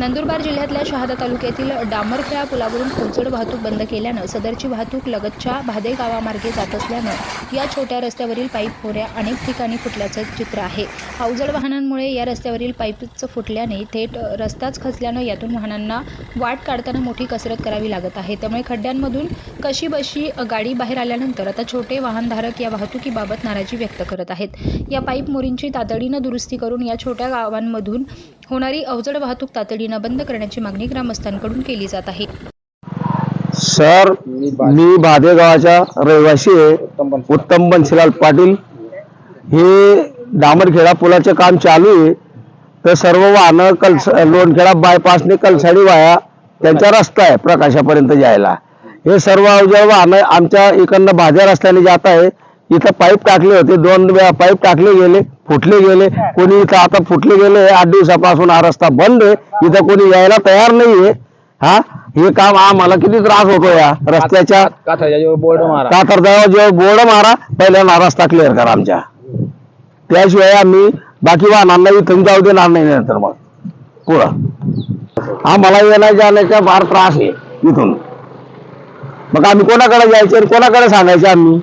नंदुरबार जिल्ह्यातल्या शहादा तालुक्यातील डामरखेळा पुलावरून खोचड वाहतूक बंद केल्यानं सदरची वाहतूक लगतच्या भादे गावामार्गे जात असल्यानं या छोट्या रस्त्यावरील पाईप होऱ्या अनेक ठिकाणी फुटल्याचं चित्र आहे. अवजड वाहनांमुळे या रस्त्यावरील पाईपच फुटल्याने थेट रस्ताच खचल्यानं यातून वाहनांना वाट काढताना मोठी कसरत करावी लागत आहे. त्यामुळे खड्ड्यांमधून कशी बशी गाडी बाहेर आल्यानंतर आता छोटे वाहनधारक या वाहतुकीबाबत नाराजी व्यक्त करत आहेत. या पाईप मोरींची तातडीनं दुरुस्ती करून या छोट्या गावांमधून होणारी अवजड वाहतूक तातडीनं बंद करण्याची मागणी ग्रामस्थांकडून केली जात आहे. सर मी भादेगावाच्या रहिवासी आहे. उत्तम बनशीलाल पाटील. हे डामरखेडा पुलाचं काम चालू आहे. तर सर्व वाहनं कलस लोणखेडा बायपासने कलसाडी वाया त्यांचा रस्ता आहे प्रकाशापर्यंत जायला. हे सर्व अवजड वाहनं आमच्या इकडनं भाज्या रस्त्याने जात आहे. इथं पाईप टाकले होते. दोन वेळा पाईप टाकले गेले. फुटले गेले. कोणी इथं आता फुटले गेले आठ दिवसापासून हा रस्ता बंद आहे. इथं कोणी यायला तयार नाहीये. हा? हे काम आम्हाला किती त्रास होतो या रस्त्याच्या बोर्ड मारा. कातर जेव्हा बोर्ड मारा. पहिल्यांदा रस्ता क्लिअर करा आमच्या. त्याशिवाय आम्ही बाकी वाहनांना इथून जाऊ देणार नाही नंतर मग. पुढं. आम्हाला येण्या जाण्याचा फार त्रास आहे इथून. मग आम्ही कोणाकडे जायचं आणि कोणाकडे सांगायचं आम्ही?